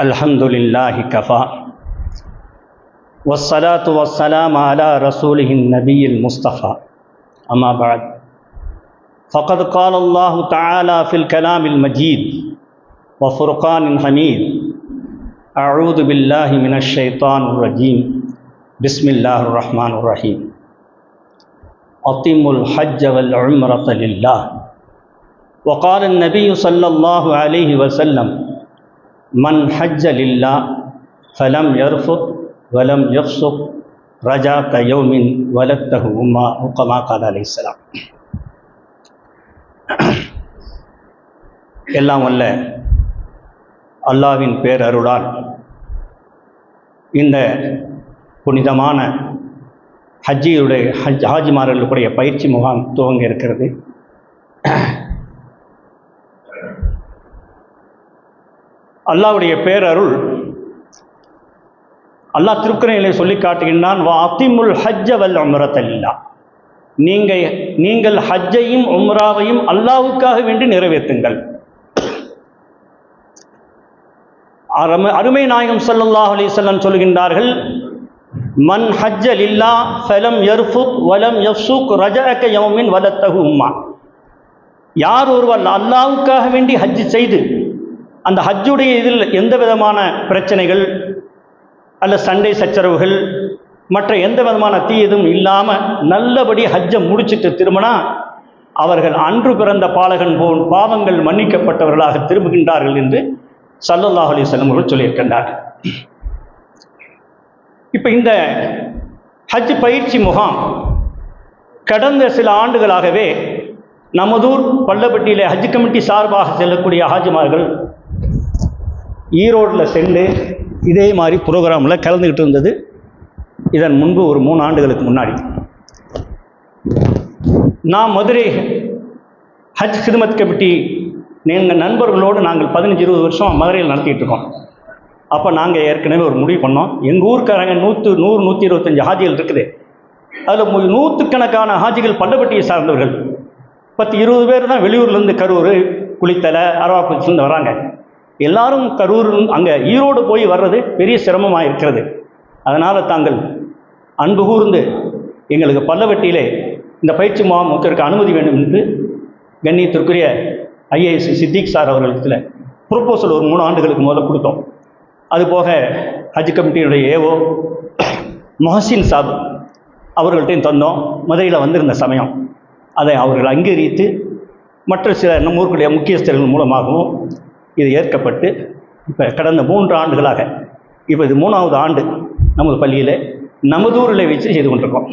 الحمد لله كفى. والصلاة والسلام على رسوله النبي المصطفى. أما بعد. فقد قال الله تعالى في الكلام المجيد وفرقان حميد أعوذ بالله من الشيطان الرجيم. بسم الله الرحمن الرحيم. أتموا الحج والعمرة لله. وقال النبي صلى الله عليه وسلم من حج لله فلم يرفض ولم يفسق ரஜா கயோமின் வலத்தகு உம்மா முக்கமா கால அலி இஸ்லாம் எல்லாம் வல்ல அல்லாவின் பேரருளால் இந்த புனிதமான ஹஜ்ஜியுடைய ஹஜ் ஹாஜிமார்களுடைய பயிற்சி முகாம் துவங்க இருக்கிறது. அல்லாவுடைய பேரருள் அல்லாஹ் திருக்குறையிலே சொல்லி காட்டுகின்றான் வா அத்திமுல் ஹஜ்ஜ வல் உம்ரத்தல்லா. நீங்கள் நீங்கள் ஹஜ்ஜையும் உம்ராவையும் அல்லாவுக்காக வேண்டி நிறைவேற்றுங்கள். அருமை அருமை நாயகம் சல்லாஹ் அலைஹி சொல்கின்றார்கள் மன் ஹஜ்ஜ லில்லா ஃபலம் யர்ஃபுக் வலம் யஃப்சுக் ரஜஅக யமின் வலத்தகு உம்மா. யார் ஒருவர் அல்லாவுக்காக வேண்டி ஹஜ்ஜு செய்து அந்த ஹஜ்ஜுடைய இதில் எந்த விதமான பிரச்சனைகள் அல்ல சண்டை சச்சரவுகள் மற்ற எந்த விதமான தீயதும் இல்லாமல் நல்லபடி ஹஜ்ஜை முடிச்சிட்டு திரும்பினா அவர்கள் அன்று பிறந்த பாலகன் போன் பாவங்கள் மன்னிக்கப்பட்டவர்களாக திரும்புகின்றார்கள் என்று சல்லல்லாஹ் அலி அவர்கள் சொல்லியிருக்கின்றார்கள் இப்போ இந்த ஹஜ் பயிற்சி முகாம் கடந்த சில ஆண்டுகளாகவே நமதூர் பள்ளப்பட்டியில் ஹஜ் கமிட்டி சார்பாக செல்லக்கூடிய ஹாஜிமார்கள் ஈரோட்டில் சென்று இதே மாதிரி ப்ரோக்ராமில் கலந்துக்கிட்டு இருந்தது. இதன் முன்பு ஒரு மூணு ஆண்டுகளுக்கு முன்னாடி. நான் மதுரை ஹஜ் ஹிதமத் கமிட்டி எங்கள் நண்பர்களோடு நாங்கள் பதினஞ்சு இருபது வருஷம் மதுரையில் நடத்திட்டு இருக்கோம். அப்போ நாங்கள் ஏற்கனவே ஒரு முடிவு பண்ணோம். எங்கள் ஊருக்காரங்க நூற்று நூறு நூற்றி இருபத்தஞ்சி ஹாஜிகள் இருக்குது. அதில் நூற்றுக்கணக்கான ஹாஜிகள் பண்டப்பட்டியை சார்ந்தவர்கள். பத்து இருபது பேர் தான் வெளியூர்லேருந்து கரூர் குளித்தலை அரவாக்குச்சிலேருந்து வராங்க. எல்லாரும் கரூர் அங்கே ஈரோடு போய் வர்றது பெரிய சிரமமாக இருக்கிறது. அதனால் தாங்கள் அன்பு கூர்ந்து எங்களுக்கு பல்லவட்டியிலே இந்த பயிற்சி முகாம் வைக்கிறதுக்கு அனுமதி வேண்டும் என்று கண்ணியத்திற்குரிய ஐஏஎஸ் சித்திக் சார் அவர்களுக்கு ப்ரொப்போசல் ஒரு மூணு ஆண்டுகளுக்கு முதல்ல கொடுத்தோம். அதுபோக ஹஜ் கமிட்டியினுடைய ஏஓ மொஹசின் சாப் அவர்கள்ட்டையும் தந்தோம். மதுரையில் வந்திருந்த சமயம். அதை அவர்கள் அங்கீகரித்து மற்ற சில நம்ம ஊருக்குடைய முக்கியஸ்தர்கள் மூலமாகவும் இது ஏற்கப்பட்டு இப்போ கடந்த மூன்று ஆண்டுகளாக இப்போ இது மூணாவது ஆண்டு நமது பள்ளியில் நமதூரில் வச்சு செய்து கொண்டிருக்கோம்.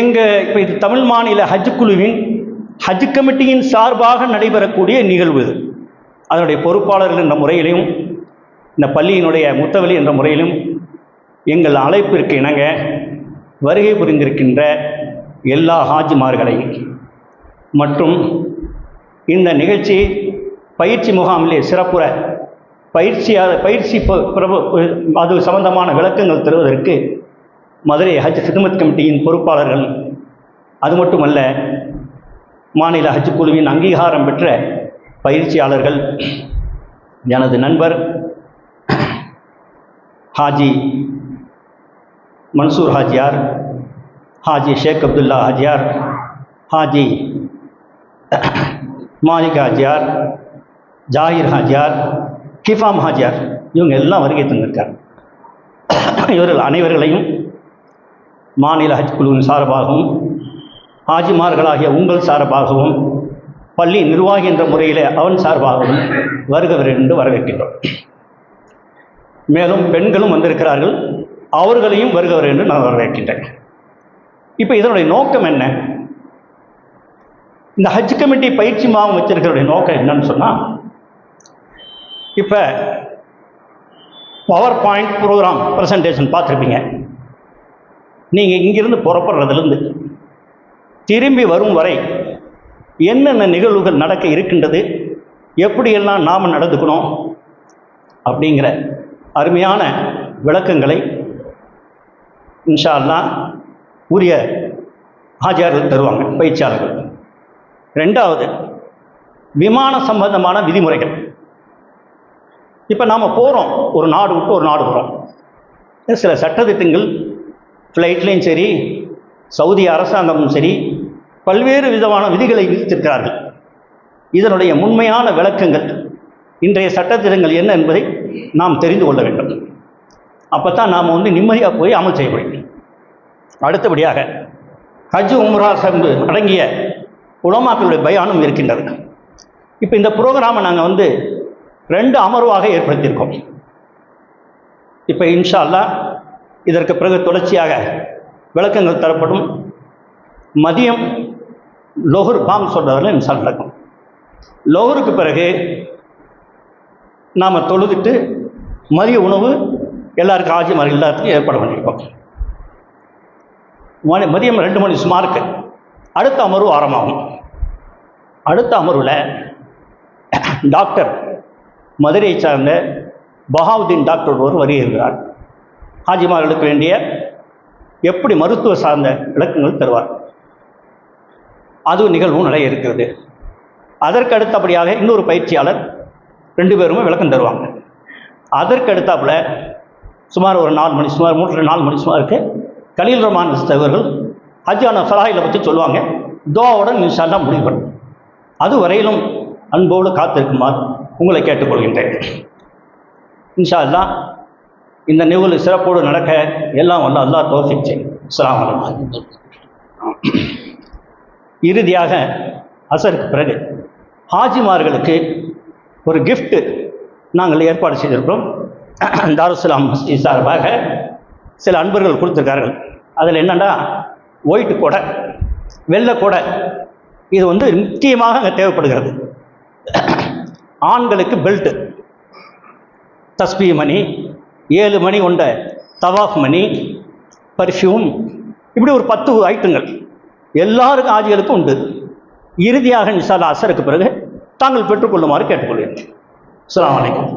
எங்கள் இப்போ இது தமிழ் மாநில ஹஜ் குழுவின் ஹஜ் கமிட்டியின் சார்பாக நடைபெறக்கூடிய நிகழ்வு இது. அதனுடைய பொறுப்பாளர்கள் என்ற முறையிலையும் இந்த பள்ளியினுடைய முத்தவலி என்ற முறையிலும் எங்கள் அழைப்பிற்கு இணங்க வருகை புரிந்திருக்கின்ற எல்லா ஹாஜிமார்களையும் மற்றும் இந்த நிகழ்ச்சி பயிற்சி முகாமிலே சிறப்புற பயிற்சியாக பயிற்சி ப- பிரபு அது சம்பந்தமான விளக்கங்கள் தருவதற்கு மதுரை ஹஜ் ஹிதமத் கமிட்டியின் பொறுப்பாளர்கள் அது மட்டுமல்ல மாநில ஹஜ் குழுவின் அங்கீகாரம் பெற்ற பயிற்சியாளர்கள் எனது நண்பர் ஹாஜி மன்சூர் ஹாஜியார் ஹாஜி ஷேக் அப்துல்லா ஹாஜியார் ஹாஜி மாலிக் ஹாஜியார் ஜாகிர் ஹாஜியார் கிஃபாம் ஹாஜியார் இவங்க எல்லாம் வருகை தந்திருக்காங்க. இவர்கள் அனைவர்களையும் மாநில ஹஜ் குழுவின் சார்பாகவும் ஹாஜிமார்களாகிய உங்கள் சார்பாகவும் பள்ளி நிர்வாகி என்ற முறையில் அவன் சார்பாகவும் வருகவர் என்று வரவேற்கின்றோம். மேலும் பெண்களும் வந்திருக்கிறார்கள் அவர்களையும் வருகவர் என்று நான் வரவேற்கின்றேன். இப்போ இதனுடைய நோக்கம் என்ன? இந்த ஹஜ் கமிட்டி பயிற்சி மாவம் வச்சிருக்கிறதுடைய நோக்கம் என்னன்னு சொன்னால் இப்போ பவர் பாயிண்ட் ப்ரோக்ராம் ப்ரெசன்டேஷன் பார்த்துருப்பீங்க. நீங்கள் இங்கிருந்து புறப்படுறதுலேருந்து திரும்பி வரும் வரை என்னென்ன நிகழ்வுகள் நடக்க இருக்கின்றது எப்படியெல்லாம் நாம் நடந்துக்கணும் அப்படிங்கிற அருமையான விளக்கங்களை இன்ஷா அல்லா உரிய ஆஜியார்கள் தருவாங்க பயிற்சியாளர்கள். ரெண்டாவது விமான சம்பந்தமான விதிமுறைகள். இப்போ நாம் போகிறோம் ஒரு நாடு விட்டு ஒரு நாடு போகிறோம் சில சட்டத்திட்டங்கள் ஃப்ளைட்லேயும் சரி சவுதி அரசாங்கமும் சரி பல்வேறு விதமான விதிகளை விதித்திருக்கிறார்கள். இதனுடைய உண்மையான விளக்கங்கள் இன்றைய சட்டத்திட்டங்கள் என்ன என்பதை நாம் தெரிந்து கொள்ள வேண்டும். அப்போ தான் நாம் வந்து நிம்மதியாக போய் அமல் செய்ய முடியும். அடுத்தபடியாக ஹஜ் உம்ரா சம்பு அடங்கிய உலமாக்களுடைய பயானும் இருக்கின்றது. இப்போ இந்த ப்ரோக்ராமை நாங்கள் வந்து ரெண்டு அமர்வாக ஏற்படுத்தியிருக்கோம். இப்போ இன்ஷா அல்லா இதற்கு பிறகு தொடர்ச்சியாக விளக்கங்கள் தரப்படும். மதியம் லோகர் பாம் சொல்கிறவர்கள் இன்ஷா நடக்கும். லோகருக்கு பிறகு நாம் தொழுதுட்டு மதிய உணவு எல்லாருக்கும் ஆஜிமார் எல்லாத்துக்கும் ஏற்பாடு பண்ணியிருக்கோம். மதியம் ரெண்டு மணி சுமாருக்கு அடுத்த அமர்வு ஆரம்பமாகும். அடுத்த அமர்வில் டாக்டர் மதுரையை சார்ந்த பஹாவுதீன் டாக்டர் ஒருவர் வருகிறார். ஹாஜிமார்களுக்கு வேண்டிய எப்படி மருத்துவ சார்ந்த விளக்கங்கள் தருவார். அது நிகழ்வும் நிறைய இருக்கிறது. அதற்கு அடுத்தபடியாக இன்னொரு பயிற்சியாளர் ரெண்டு பேருமே விளக்கம் தருவாங்க. அதற்கு அடுத்தாப்புல சுமார் ஒரு நாலு மணி சுமார் மூன்று நாலு மணி சுமாருக்கு கலீல் ரமான் அவர்கள் ஹஜ்ஜான ஃபலாஹில பற்றி சொல்லுவாங்க. துவாவுடன் இன்ஷால்லா முடிவு பண்ணும் அது வரையிலும் அன்போடு காத்திருக்குமாறு உங்களை கேட்டுக்கொள்கின்றேன். இன்ஷா அல்லா இந்த நிகழ்வு சிறப்போடு நடக்க எல்லாம் வல்ல அல்லா தோசிச்சு செய்யும். இறுதியாக அசருக்கு பிறகு ஹாஜிமார்களுக்கு ஒரு கிஃப்ட்டு நாங்கள் ஏற்பாடு செய்திருக்கிறோம். தாருஸ்லாம் மஸ்ஜி சார்பாக சில அன்பர்கள் கொடுத்துருக்கார்கள். அதில் என்னென்னா ஒயிட் கொடை வெள்ளை கொடை. இது வந்து முக்கியமாக அங்கே தேவைப்படுகிறது. ஆண்களுக்கு பெல்ட்டு தஸ்பி மணி ஏழு மணி கொண்ட தவாஃப் மணி பர்ஃப்யூம் இப்படி ஒரு பத்து ஐட்டங்கள் எல்லாருக்கும் ஆஜிகளுக்கும் உண்டு. இறுதியாக நிசால் அசருக்கு பிறகு தாங்கள் பெற்றுக்கொள்ளுமாறு கேட்டுக்கொள்கிறேன். அலாம் வலைக்கம்